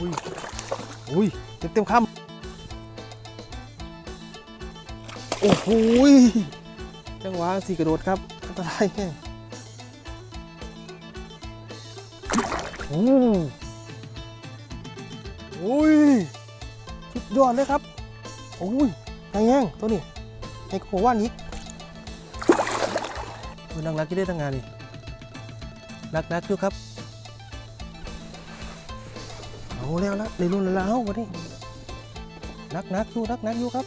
อุ้ยอุ้ยเต็มเต็มคำโอ้โหจังหวะสี่กระโดดครับอันตรายแห้งโอ้โอ้ยสุดยอดเลยครับโอ้ยไงแห้งตัวนี้ไอ้โคว่านอีกเออนักนักกี่ได้ทั้งงานนี่นักนักอยู่ครับ เอาแล้วละในรุ่นแล้ววันนี้นักนักอยู่นักนักอยู่ครับ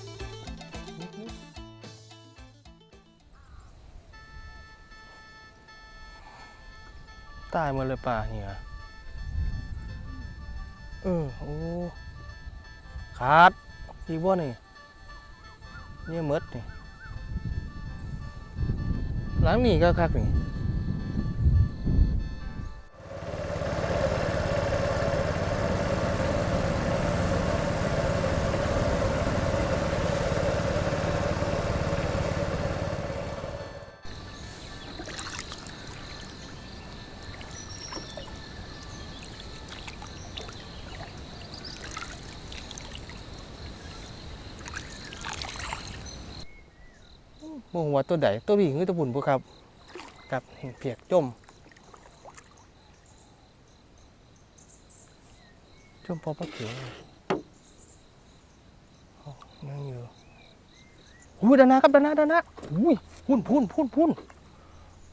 ตายหมดเลยป่าเนี่ยเออโอ้ขาดอีกบ่นี่เนี่ยมดนี่หลังนี่ก็คักนี่ โมโหว่าตัวใดตัววิ่งหรือตัวบุญบ่ครับกับเพียกจมจมพอปะเขียวยังอยู่อุ้ยดานาครับดานาดานาอุ้ยพุ่นพุ่นพุ่นพุ่น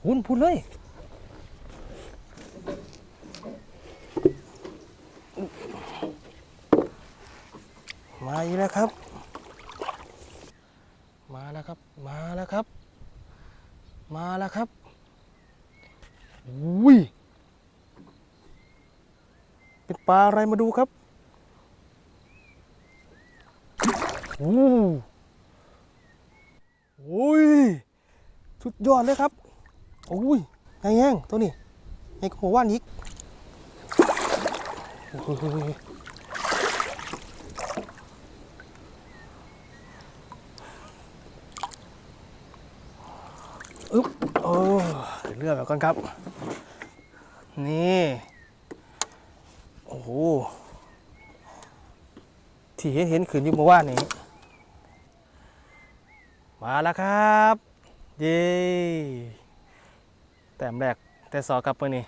พุ่นพุ่นเลยมาอีกแล้วครับ แล้วครับ มาแล้วครับ มาแล้วครับอุ้ยเป็นปลาอะไรมาดูครับโอ้โอ้ยสุดยอดเลยครับโอ้ยไงแห้งตัวนี้ไงโคว่านอีกโอ้ย อึ๊บโอ้เลือกแบบก่อนครับ นี่ โอ้โหที่เห็นเห็นขืนอยู่เมื่อวานนี้มาแล้วครับ เย้แต้มแรก แต่สอกับเพื่อนี่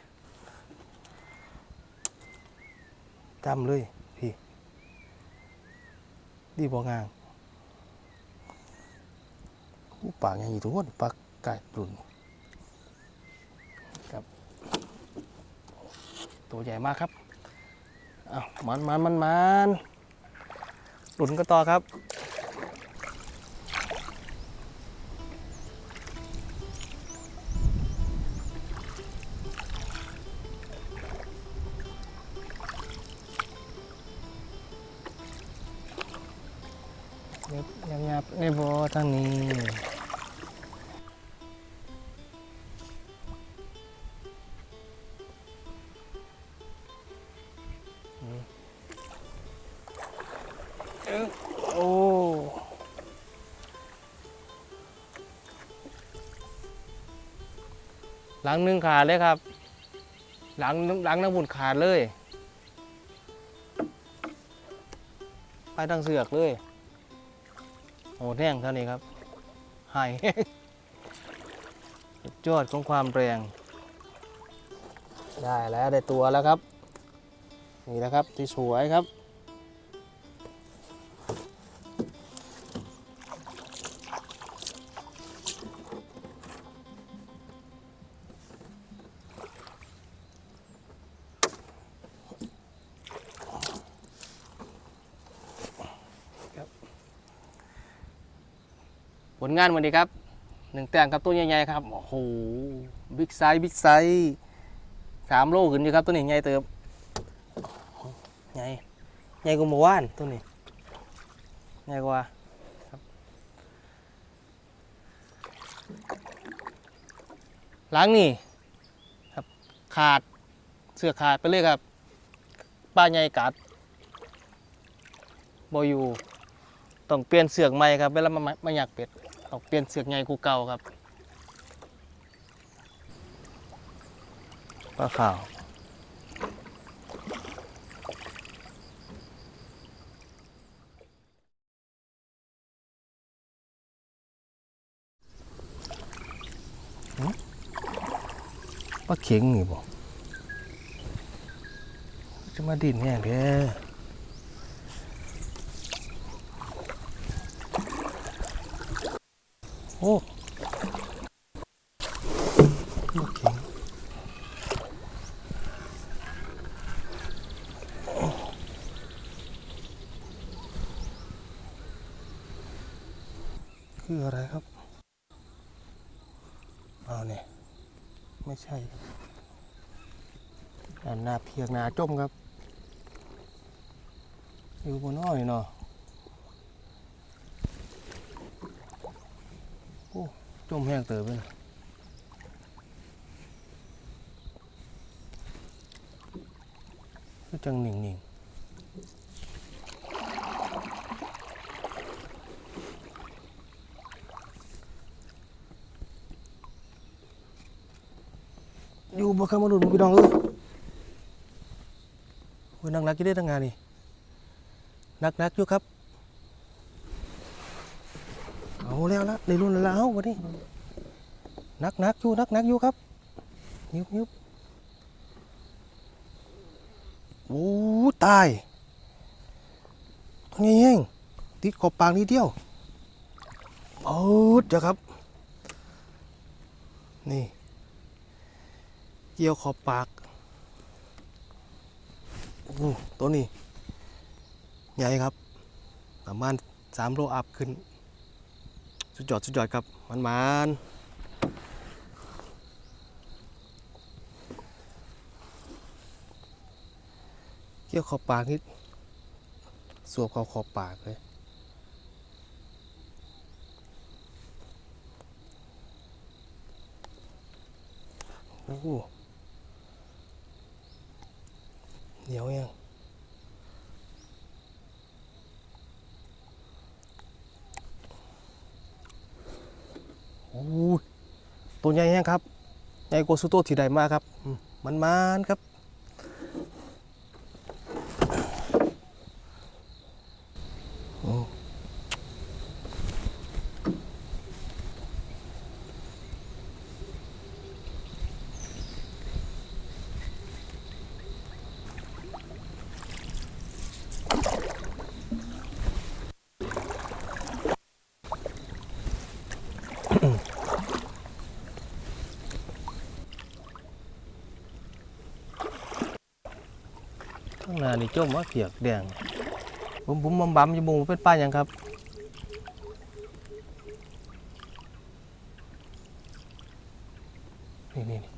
จำเลยพี่ดีบองางปากยังอยู่ทุกคนปาก ไก่ปรุนครับ ตัวใหญ่มากครับอ้าวมันมันมันมันหลุนก็ต่อครับ เงียบเงียบเงียบในบ่อทางนี้ หลังหนึ่งขาดเลยครับ หลังหลังน้ำบุญขาดเลยไปทางเสือกเลยโอ้แห้งเท่านี้ครับหายสุดยอดของความแรง ได้แล้วได้ตัวแล้วครับ นี่นะครับที่สวยครับ ผลงานวันนี้ครับหนึ่งแต้มครับตัวใหญ่ๆครับโอ้โหบิ๊กไซส์บิ๊กไซส์สามโลขึ้นอยู่ครับตัวนี้ใหญ่เติบใหญ่ใหญ่กว่าหมู่บ้านตัวนี้ใหญ่กว่าครับหล้างนี่ครับขาดเสือขาดไปเลยครับป้าใหญ่กัดบอยู่ต้องเปลี่ยนเสือกใหม่ครับเวลามามาอยากเป็ด ออกเปลี่ยนเสือกไงญ่กูเก่าครับปลาขาวปลาเข็งนี่บอกจะมาดินแห้งเพ้ โอ้ปลาเข็งคืออะไรครับ เอาเนี่ย ไม่ใช่อันนาเพียกนาจมครับ อยู่บนน้อยเนาะ โอ้จมแห้งเติบเลยคือจังหนิ่งหนิ่งอยู่บ่เคยมาหลุดพี่น้องเอ้ยโอ้ยนักนักกี่ได้ทั้งงานนี่นักนักอยู่ครับ เอา แล้วละในรุ่นแล้ววันนี้นักนักอยู่นักนักอยู่ครับยุบยุบโอ้ตายตัวนี้เองติดขอบปากนิดเดียวโอ้เจ้าครับ นี่ เกี่ยวขอบปากโอ้ตัวนี้ ใหญ่ครับ ประมาณสามโลอัพขึ้น สุดยอดสุดยอดครับมันมันเกี่ยวขอบปากนิดสวบเขาขอบปากเลยโอ้โหเหนียวยัง โอ้ย ตัวใหญ่แห้งครับใหญ่กว่าสุโตที่ใดมากครับมมันมานครับ นานี่จมว่าเขียกแดงบุ้มบุ้มบัมบัมอยู่บุ้มเป็นป้าหยังครับนี่นี่นี่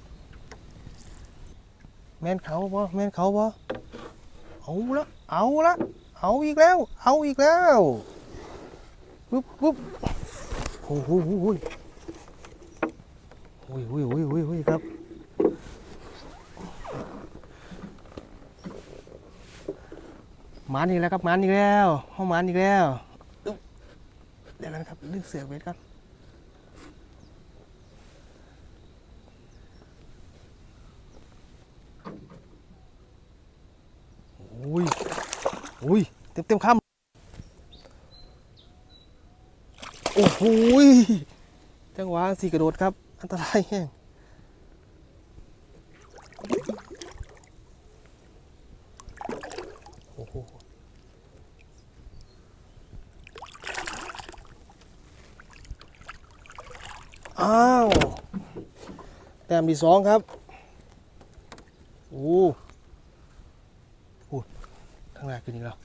แม่นเขาบ่แม่นเขาบ่เอาละเอาละเอาอีกแล้ว เอาอีกแล้วปุ๊บปุ๊บโอ้โหโอ้โหโอ้ยโอ้ยโอ้ยโอ้ยโอ้ยครับ หมันอีกแล้วครับหมันอีกแล้วห้องหมันอีกแล้วเดี๋ยวนะครับดึงเสือกไว้ครับอุ้ยอุ้ยเต็มเต็มคำโอ้โหจังหวะสี่กระโดดครับ อันตรายแห้งโอ้โห อ้าวแต้มที่สองครับโอ้โหข้างแรกขึ้นอีกแล้ว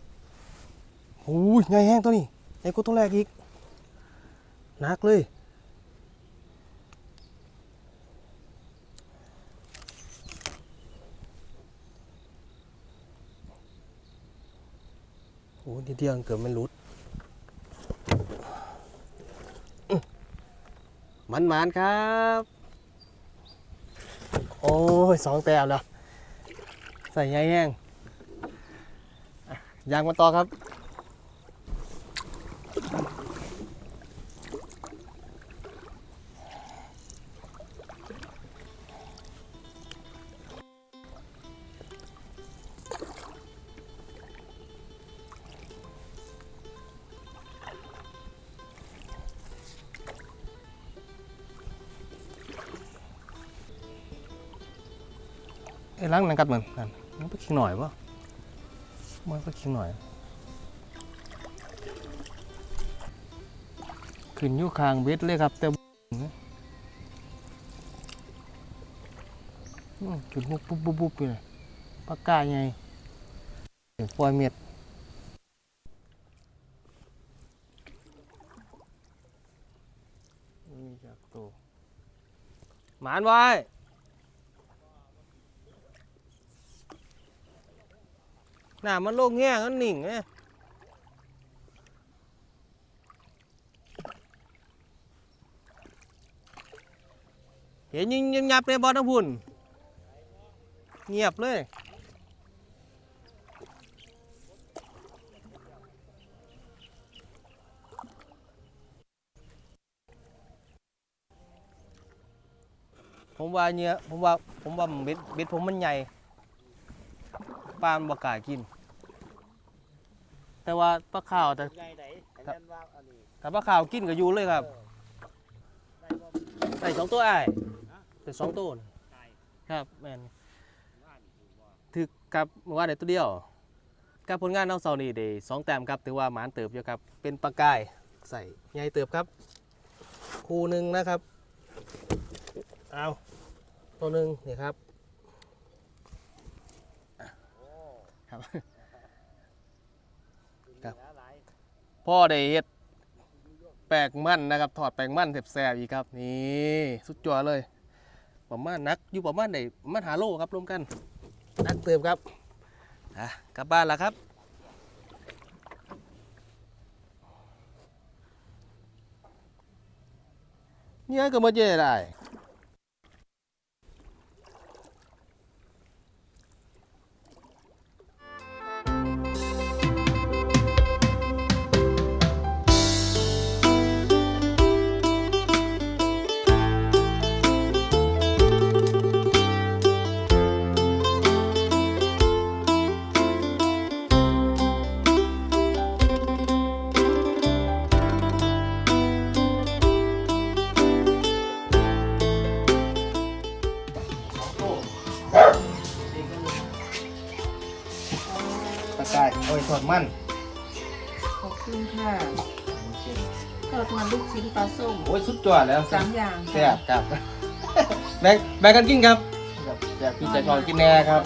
โอ้ยใหญ่แห้งตัวนี้ใหญ่กว่าตัวแรกอีกหนักเลยโอ้ทีเดียวเกือบไม่รุด มันมานครับ โอ้ยสองแต้มแล้ว ใส่ใยแห้งอะยางมาต่อครับ ไอ้ล้างนังกัดมันนั่นมันไปคิงหน่อยปะมันไปคิงหน่อยขึ้นอยู่คางเบ็ดเลยครับ แต่จุดมุกปุ๊บปุ๊บปุ๊บอยู่เลยปากกาไงปล่อยเม็ดมีจากตัวหมานไว้ หน้ามันโล่งแง่กันนิ่งไงเห็นยิงยิงยับเลยบอลทั้งพุ่น เงียบเลยผมว่าเนี่ยผมว่าผมว่าเบ็ดเบ็ดผมมันใหญ่ ปลามันบ่กล้ากิน แต่ว่าปลาขาวแต่ใหญ่ไหนอันนั้นว่าอันนี้แต่ปลาขาวกินก็อยู่เลยครับได้บ่ใส่สองตัวไอ้ายแต่สองตัวน่ะได้ครับแม่นว่านี่ถูกบ่ถือกับเมื่อวานได้ตัวเดียวกับผลงานน้องเสานี่ได้สองแต้มครับถือว่าหมานเติบอยู่ครับ เป็นปลากายใส่ใหญ่เติบครับ คู่หนึ่งนะครับ เอาตัวหนึ่งนี่ครับ โอ้ ครับ ครับหลายพ่อได้เฮ็ดแปลกมันนะครับ ถอดแปลกมันแสบๆอีกครับ นี่สุดยอดเลย ประมาณนักอยู่ประมาณได้ประมาณหาโลครับรวมกัน นักเติมครับอะกลับบ้านแล้วครับเนี่ยก็มาเจอได้ ทอดมันขอบคุณค่ะทอดมันลูกชิ้นปลาส้มโอ้ยสุดยอดแล้วสามอย่างแซ่บครับแบ่งแบ่งกันกินครับแบบพี่ใจพอกินแน่ครับ